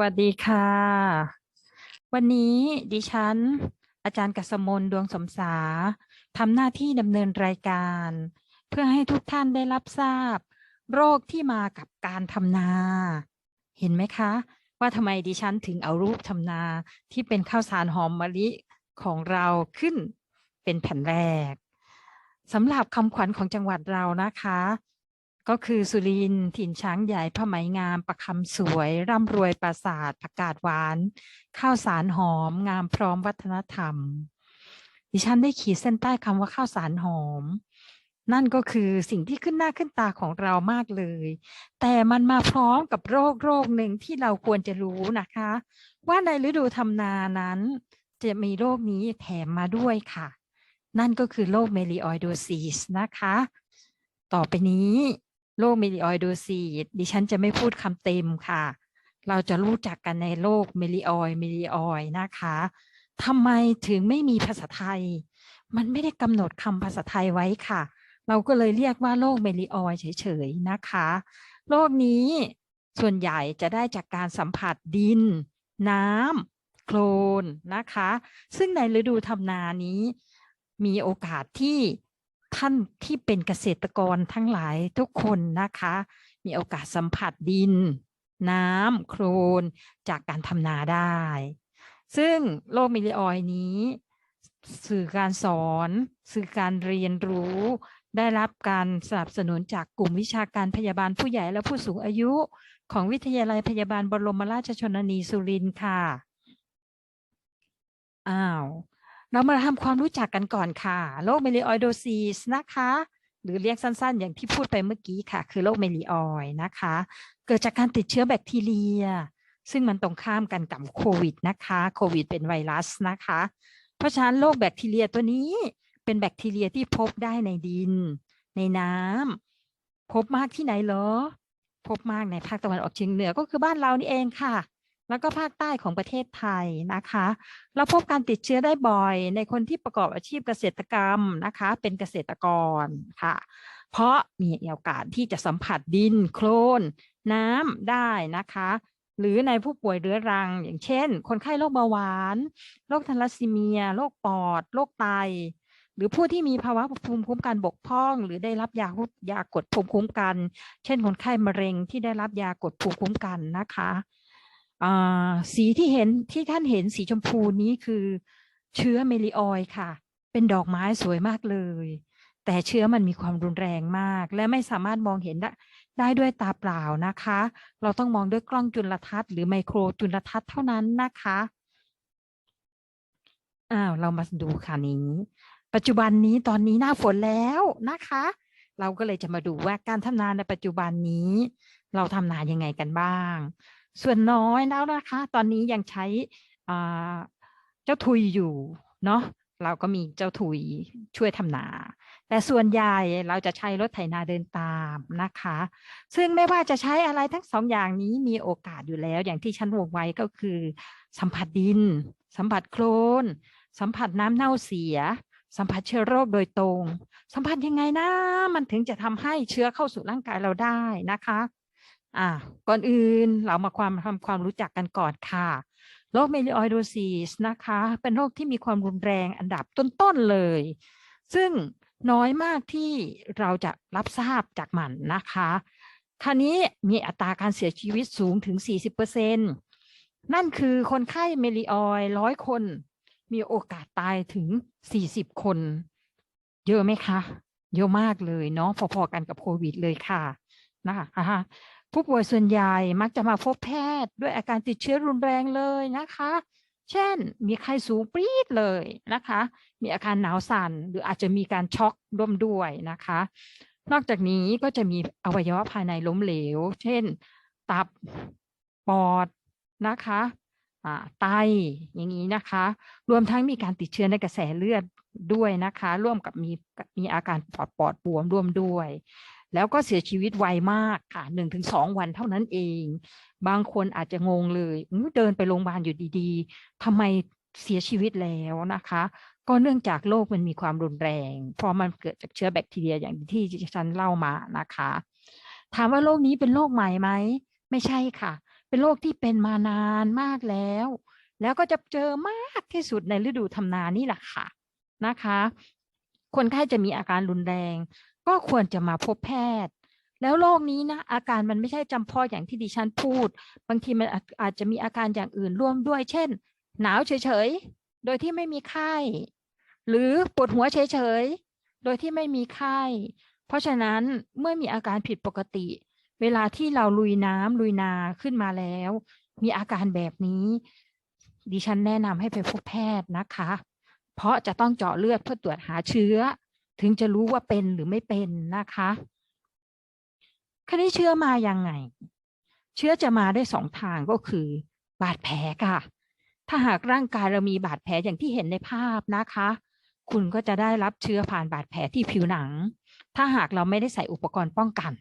วัสดีค่ะ วันนี้ดิฉัน อาจารย์กัสมนดวงสมสาทำหน้าที่ดำเนินรายการ เพื่อให้ทุกท่านได้รับทราบ โรคที่มากับการทำนา เห็นไหมคะ ว่าทำไมดิฉันถึงเอารูปทำนาที่เป็นข้าวสารหอมมะลิของเราขึ้นเป็นแผ่นแรกสำหรับคำขวัญของจังหวัดเรานะคะ ก็คือสุรินถิ่นช้างใหญ่ผ้าไหมงามประคำสวย ร่ำรวยปราสาทผักกาดหวาน ข้าวสารหอม งามพร้อมวัฒนธรรม ดิฉันได้ขีดเส้นใต้คำว่าข้าวสารหอม นั่นก็คือสิ่งที่ขึ้นหน้าขึ้นตาของเรามากเลย แต่มันมาพร้อมกับโรคโรคหนึ่งที่เราควรจะรู้นะคะ ว่าในฤดูทำนานั้น จะมีโรคนี้แถมมาด้วยค่ะ นั่นก็คือโรคเมลิออยโดซีสนะคะ ต่อไปนี้ โรคเมลิออยโดซีสดิฉันจะไม่พูดคำเต็มค่ะ เราจะรู้จักกันในโรคเมลิออยเมลิออยนะคะทำไมถึงไม่มีภาษาไทย มันไม่ได้กำหนดคำภาษาไทยไว้ค่ะ เราก็เลยเรียกว่าโรคเมลิออยเฉยๆนะคะโรคนี้ส่วนใหญ่จะได้จากการสัมผัสดิน น้ำโคลนนะคะ ซึ่งในฤดูทำนานี้มีโอกาสที่ ท่านที่เป็นเกษตรกรทั้งหลายทุกคนนะคะ มีโอกาสสัมผัสดิน น้ำโคลนจากการทำนาได้ ซึ่งโรคมิลลิออยนี้ สื่อการสอน สื่อการเรียนรู้ ได้รับการสนับสนุนจากกลุ่มวิชาการพยาบาลผู้ใหญ่และผู้สูงอายุ ของวิทยาลัยพยาบาลบรมราชชนนีสุรินทร์ค่ะ อ้าว เรามาทำความรู้จักกันก่อนค่ะ โรคเมลิออยโดซีสนะคะ หรือเรียกสั้นๆ อย่างที่พูดไปเมื่อกี้ค่ะ คือโรคเมลิออยนะคะ เกิดจากการติดเชื้อแบคทีเรีย ซึ่งมันตรงข้ามกันกับโควิดนะคะโควิดเป็นไวรัสนะคะ เพราะฉะนั้นโรคแบคทีเรียตัวนี้เป็นแบคทีเรียที่พบได้ในดิน ในน้ำพบมากที่ไหนเหรอ พบมากในภาคตะวันออกเฉียงเหนือก็คือบ้านเรานี่เองค่ะ แล้วก็ภาคใต้ของประเทศไทยนะคะเราพบการติดเชื้อได้บ่อยในคนที่ประกอบอาชีพเกษตรกรรมนะคะเป็นเกษตรกรค่ะ เพราะมีโอกาสที่จะสัมผัสดินโคลนน้ำได้นะคะ หรือในผู้ป่วยเรื้อรัง อย่างเช่น คนไข้โรคเบาหวานโรคทาลัสซีเมียโรคปอดโรคไต หรือผู้ที่มีภาวะภูมิคุ้มกันบกพร่อง หรือได้รับยายากดภูมิคุ้มกัน เช่นคนไข้มะเร็งที่ได้รับยากดภูมิคุ้มกันนะคะ สีที่เห็นที่ท่านเห็นสีชมพูนี้คือเชื้อเมลิออยค่ะ เป็นดอกไม้สวยมากเลย แต่เชื้อมันมีความรุนแรงมาก และไม่สามารถมองเห็นได้ได้ด้วยตาเปล่านะคะ เราต้องมองด้วยกล้องจุลทรรศน์หรือไมโครจุลทรรศน์เท่านั้นนะคะอ้าวเรามาดูค่ะนี้ ปัจจุบันนี้ตอนนี้หน้าฝนแล้วนะคะ เราก็เลยจะมาดูว่าการทำนาในปัจจุบันนี้ เราทำนายังไงกันบ้าง ส่วนน้อยแล้วนะคะ ตอนนี้ยังใช้เจ้าทุยอยู่เนาะเราก็มีเจ้าทุยช่วยทำนา แต่ส่วนใหญ่เราจะใช้รถไถนาเดินตามนะคะ ซึ่งไม่ว่าจะใช้อะไรทั้งสองอย่างนี้มีโอกาสอยู่แล้ว อย่างที่ฉันวงไว้ก็คือ สัมผัสดิน สัมผัสโคลน สัมผัสน้ำเน่าเสีย สัมผัสเชื้อโรคโดยตรง สัมผัสยังไงนะ มันถึงจะทำให้เชื้อเข้าสู่ร่างกายเราได้นะคะ อ่า ก่อนอื่นเรามาความทำความรู้จักกันก่อนค่ะ โรคเมลิออยโดซีสนะคะ เป็นโรคที่มีความรุนแรงอันดับต้นๆเลย ซึ่งน้อยมากที่เราจะรับทราบจากมันนะคะครานี้มีอัตราการเสียชีวิตสูงถึง 40%นั่นคือคนไข้เมลิออยร้อยคน มีโอกาสตายถึง 40 คน เยอะไหมคะ เยอะมากเลยเนาะพอๆกันกับโควิดเลยค่ะนะคะ ผู้ป่วยส่วนใหญ่มักจะมาพบแพทย์ ด้วยอาการติดเชื้อรุนแรงเลยนะคะ เช่น มีไข้สูงปรี๊ดเลยนะคะ มีอาการหนาวสั่น หรืออาจจะมีการช็อกร่วมด้วยนะคะ นอกจากนี้ก็จะมีอวัยวะภายในล้มเหลว เช่น ตับ ปอดนะคะไตอย่างนี้นะคะ รวมทั้งมีการติดเชื้อในกระแสเลือดด้วยนะคะ ร่วมกับมีมีอาการปอดปอดบวมร่วมด้วย แล้วก็เสียชีวิตไวมากค่ะหนึ่งถึงสองวันเท่านั้นเอง บางคนอาจจะงงเลยเดินไปโรงพยาบาลอยู่ดีๆทำไมเสียชีวิตแล้วนะคะ ก็เนื่องจากโรคมันมีความรุนแรงเพราะมันเกิดจากเชื้อแบคทีเรียอย่างที่ฉันเล่ามานะคะ ถามว่าโรคนี้เป็นโรคใหม่ไหมไม่ใช่ค่ะ เป็นโรคที่เป็นมานานมากแล้ว แล้วก็จะเจอมากที่สุดในฤดูทำนานี่แหละค่ะนะคะ คนไข้จะมีอาการรุนแรง ก็ควรจะมาพบแพทย์ แล้วโรคนี้นะอาการมันไม่ใช่จำเพาะอย่างที่ดิฉันพูด บางทีมันอาจอาจจะมีอาการอย่างอื่นร่วมด้วย เช่น หนาวเฉยๆ โดยที่ไม่มีไข้ หรือปวดหัวเฉยๆ โดยที่ไม่มีไข้ เพราะฉะนั้นเมื่อมีอาการผิดปกติ เวลาที่เราลุยน้ำลุยนาขึ้นมาแล้ว มีอาการแบบนี้ ดิฉันแนะนำให้ไปพบแพทย์นะคะ เพราะจะต้องเจาะเลือดเพื่อตรวจหาเชื้อ ถึงจะรู้ว่าเป็นหรือไม่เป็นนะคะคราวนี้เชื้อมายังไง เชื้อจะมาได้สองทางก็คือบาดแผลค่ะ ถ้าหากร่างกายเรามีบาดแผลอย่างที่เห็นในภาพนะคะ คุณก็จะได้รับเชื้อผ่านบาดแผลที่ผิวหนัง ถ้าหากเราไม่ได้ใส่อุปกรณ์ป้องกัน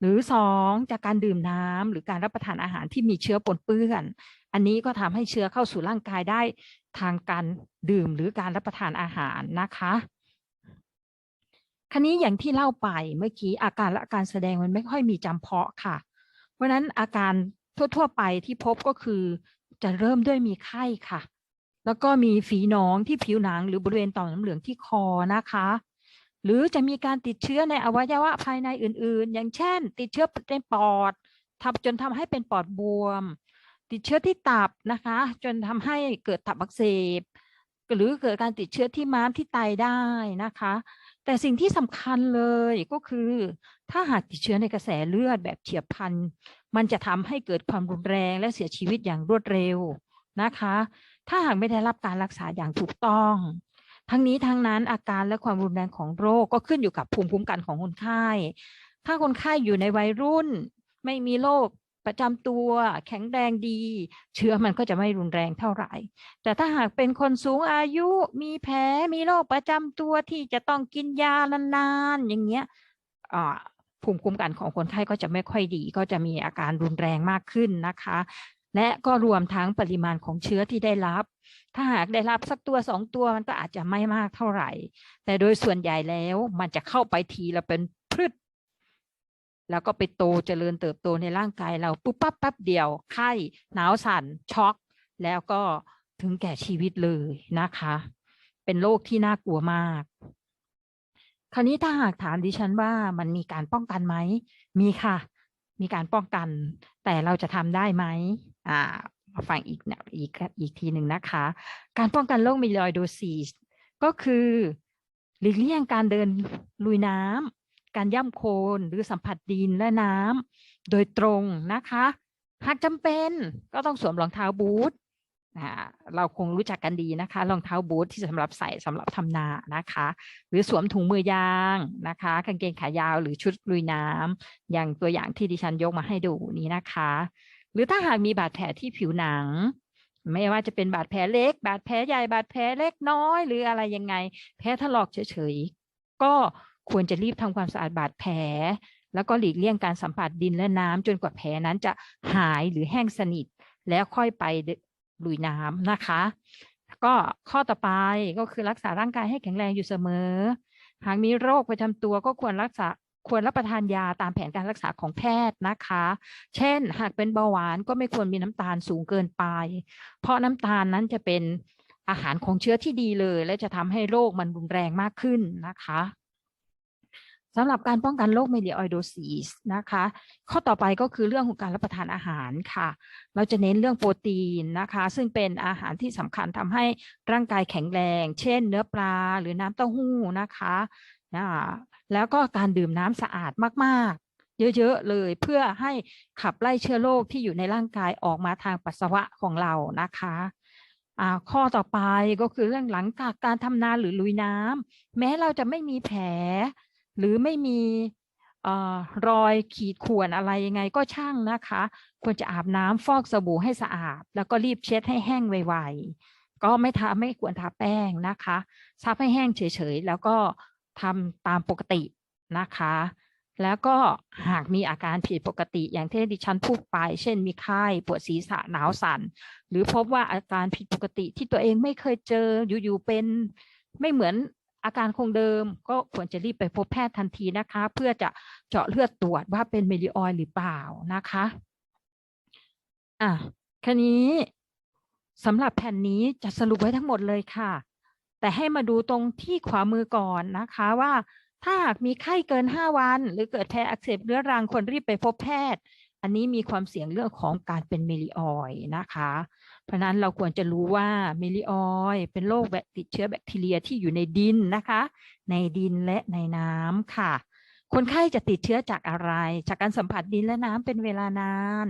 หรือสองจากการดื่มน้ำหรือการรับประทานอาหารที่มีเชื้อปนเปื้อน อันนี้ก็ทำให้เชื้อเข้าสู่ร่างกายได้ทางการดื่มหรือการรับประทานอาหารนะคะ คันนี้อย่างที่เล่าไปเมื่อกี้อาการและอาการแสดงมันไม่ค่อยมีจำเพาะค่ะ เพราะนั้นอาการทั่ว ๆ ไปที่พบก็คือ จะเริ่มด้วยมีไข้ค่ะ แล้วก็มีฝีหนองที่ผิวหนัง หรือบริเวณต่อมน้ำเหลืองที่คอนะคะ หรือจะมีการติดเชื้อในอวัยวะภายในอื่นๆ อย่างเช่น ติดเชื้อในปอดทำจนทำให้เป็นปอดบวม ติดเชื้อที่ตับนะคะ จนทำให้เกิดตับอักเสบหรือเกิดการติดเชื้อที่ม้ามที่ไตได้นะคะ แต่สิ่งที่สำคัญเลยก็คือ ถ้าหากติดเชื้อในกระแสเลือดแบบเฉียบพลัน มันจะทำให้เกิดความรุนแรงและเสียชีวิตอย่างรวดเร็วนะคะ ถ้าหากไม่ได้รับการรักษาอย่างถูกต้อง ทั้งนี้ทั้งนั้นอาการและความรุนแรงของโรคก็ขึ้นอยู่กับภูมิคุ้มกันของคนไข้ ถ้าคนไข้อยู่ในวัยรุ่น ไม่มีโรค ประจำตัวแข็งแรงดี เชื้อมันก็จะไม่รุนแรงเท่าไหร่ แต่ถ้าหากเป็นคนสูงอายุมีแผลมีโรคประจำตัวที่จะต้องกินยานานๆอย่างเงี้ยภูมิคุ้มกันของคนไข้ก็จะไม่ค่อยดี ก็จะมีอาการรุนแรงมากขึ้นนะคะ และก็รวมทั้งปริมาณของเชื้อที่ได้รับ ถ้าหากได้รับสักตัวสองตัวมันก็อาจจะไม่มากเท่าไหร่ แต่โดยส่วนใหญ่แล้วมันจะเข้าไปทีละเป็นพืช แล้วก็ไปโตเจริญเติบโตในร่างกายเราปุ๊บปั๊บปั๊บเดียว ไข้หนาวสั่นช็อก แล้วก็ถึงแก่ชีวิตเลยนะคะ เป็นโรคที่น่ากลัวมาก คราวนี้ถ้าหากถามดิฉันว่ามันมีการป้องกันไหม มีค่ะ มีการป้องกัน แต่เราจะทำได้ไหมอ่ามาฟังอีกนะอีกอีกทีหนึ่งนะคะ การป้องกันโรคมิลอยโดซีสก็คือหลีกเลี่ยงการเดินลุยน้ำ การย่ำโคลนหรือสัมผัสดินและน้ำโดยตรงนะคะ หากจำเป็นก็ต้องสวมรองเท้าบูทเราคงรู้จักกันดีนะคะรองเท้าบูทที่สำหรับใส่สำหรับทำนานะคะ หรือสวมถุงมือยางนะคะกางเกงขายาวหรือชุดลุยน้ำอย่างตัวอย่างที่ดิฉันยกมาให้ดูนี้นะคะ หรือถ้าหากมีบาดแผลที่ผิวหนัง ไม่ว่าจะเป็นบาดแผลเล็ก บาดแผลใหญ่บาดแผลเล็กน้อย หรืออะไรยังไง แผลถลอกเฉยๆก็ ควรจะรีบทำความสะอาดบาดแผล แล้วก็หลีกเลี่ยงการสัมผัสดินและน้ำจนกว่าแผลนั้นจะหายหรือแห้งสนิท แล้วค่อยไปลุยน้ำนะคะ ก็ข้อต่อไปก็คือรักษาร่างกายให้แข็งแรงอยู่เสมอ หากมีโรคประจำตัวก็ควรรักษาควรรับประทานยาตามแผนการรักษาของแพทย์นะคะ เช่น หากเป็นเบาหวานก็ไม่ควรมีน้ำตาลสูงเกินไป เพราะน้ำตาลนั้นจะเป็นอาหารของเชื้อที่ดีเลย และจะทำให้โรคมันรุนแรงมากขึ้นนะคะ สำหรับการป้องกันโรคเมลิออยโดซีสนะคะ ข้อต่อไปก็คือเรื่องของการรับประทานอาหารค่ะ เราจะเน้นเรื่องโปรตีนนะคะ ซึ่งเป็นอาหารที่สำคัญทำให้ร่างกายแข็งแรง เช่น เนื้อปลาหรือน้ำเต้าหู้นะคะนะแล้วก็การดื่มน้ำสะอาดมาก ๆ เยอะ ๆ เลยเพื่อให้ขับไล่เชื้อโรคที่อยู่ในร่างกายออกมาทางปัสสาวะของเรานะคะข้อต่อไปก็คือเรื่องหลังจากการทำนาหรือลุยน้ำแม้เราจะไม่มีแผล หรือไม่มีรอยขีดข่วนอะไรยังไงก็ช่างนะคะ ควรจะอาบน้ำฟอกสบู่ให้สะอาด แล้วก็รีบเช็ดให้แห้งไวๆก็ไม่ทาไม่ควรทาแป้งนะคะซับให้แห้งเฉยๆ แล้วก็ทำตามปกตินะคะ แล้วก็หากมีอาการผิดปกติอย่างที่ดิฉันพูดไป เช่นมีไข้ปวดศีรษะหนาวสัน่น หรือพบว่าอาการผิดปกติที่ตัวเองไม่เคยเจออยู่ๆเป็นไม่เหมือน อาการคงเดิมก็ควรจะรีบไปพบแพทย์ทันทีนะคะ เพื่อจะเจาะเลือดตรวจว่าเป็นเมลิออยหรือเปล่านะคะอะคันนี้สำหรับแผ่นนี้จะสรุปไว้ทั้งหมดเลยค่ะ แต่ให้มาดูตรงที่ขวามือก่อนนะคะว่าถ้าหากมีไข้เกิน 5 วัน หรือเกิดแพ้อักเสบเรื้อรังควรรีบไปพบแพทย์ อันนี้มีความเสี่ยงเรื่องของการเป็นเมลิออยนะคะ เพราะนั้นเราควรจะรู้ว่าเมลิออยเป็นโรคแบคติดเชื้อแบคทีเรียที่อยู่ในดินนะคะ ในดินและในน้ำค่ะ คนไข้จะติดเชื้อจากอะไร จากการสัมผัสดินและน้ำเป็นเวลานาน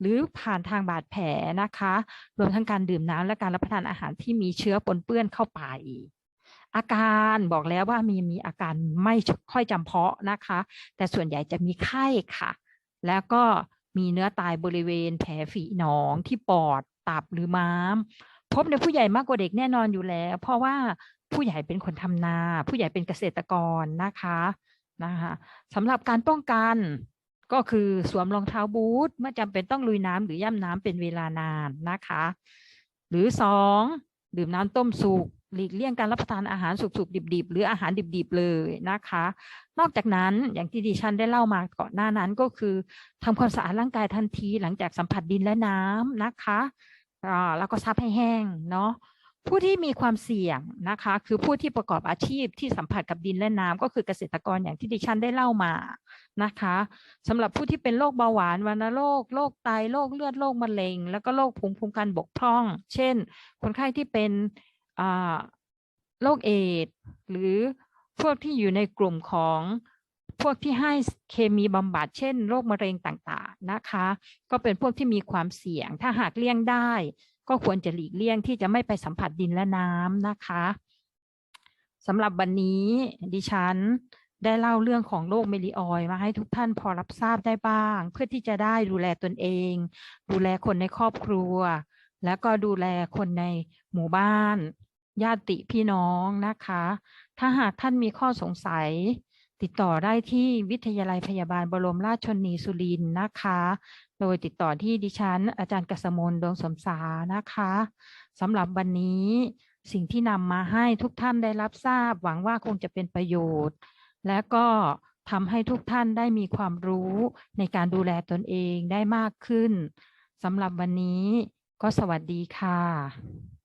หรือผ่านทางบาดแผลนะคะ รวมทั้งการดื่มน้ำและการรับประทานอาหารที่มีเชื้อปนเปื้อนเข้าไปอาการบอกแล้วว่ามีมีอาการไม่ค่อยจำเพาะนะคะ แต่ส่วนใหญ่จะมีไข้ค่ะ แล้วก็มีเนื้อตายบริเวณแผลฝีหนองที่ปอด ตับหรือม้าม พบในผู้ใหญ่มากกว่าเด็กแน่นอนอยู่แล้ว เพราะว่าผู้ใหญ่เป็นคนทำนา ผู้ใหญ่เป็นเกษตรกรนะคะนะคะสำหรับการป้องกันก็คือสวมรองเท้าบูทเมื่อจำเป็นต้องลุยน้ำหรือย่ำน้ำเป็นเวลานานนะคะ หรือสองดื่มน้ำต้มสุกหลีกเลี่ยงการรับประทานอาหารสุกๆดิบๆ หรืออาหารดิบๆเลยนะคะ นอกจากนั้นอย่างที่ดิฉันได้เล่ามาก่อนหน้านั้นก็คือทำความสะอาดร่างกายทันทีหลังจากสัมผัสดินและน้ำนะคะ แล้วก็ซับให้แห้งเนาะผู้ที่มีความเสี่ยงนะคะ คือผู้ที่ประกอบอาชีพที่สัมผัสกับดินและน้ำก็คือเกษตรกรอย่างที่ดิฉันได้เล่ามานะคะสำหรับผู้ที่เป็นโรคเบาหวานวัณโรคโรคไตโรคเลือดโรคมะเร็ง แล้วก็โรคภูมิคุ้มกันบกพร่อง เช่น คนไข้ที่เป็นโรคเอดส์หรือพวกที่อยู่ในกลุ่มของ พวกที่ให้เคมีบำบัดเช่นโรคมะเร็งต่างๆนะคะ ก็เป็นพวกที่มีความเสี่ยง ถ้าหากเลี่ยงได้ ก็ควรจะหลีกเลี่ยงที่จะไม่ไปสัมผัสดินและน้ำนะคะสำหรับวันนี้ดิฉันได้เล่าเรื่องของโรคเมลิออยด์มาให้ทุกท่านพอรับทราบได้บ้าง เพื่อที่จะได้ดูแลตนเอง ดูแลคนในครอบครัว แล้วก็ดูแลคนในหมู่บ้าน ญาติพี่น้องนะคะ ถ้าหากท่านมีข้อสงสัย ติดต่อได้ที่วิทยาลัยพยาบาลบรมราชชนีสุรินนะคะ โดยติดต่อที่ดิฉัน อาจารย์กษมลดวงสมสานะคะสำหรับวันนี้สิ่งที่นำมาให้ทุกท่านได้รับทราบ หวังว่าคงจะเป็นประโยชน์ และก็ทำให้ทุกท่านได้มีความรู้ในการดูแลตนเองได้มากขึ้นสำหรับวันนี้ก็สวัสดีค่ะ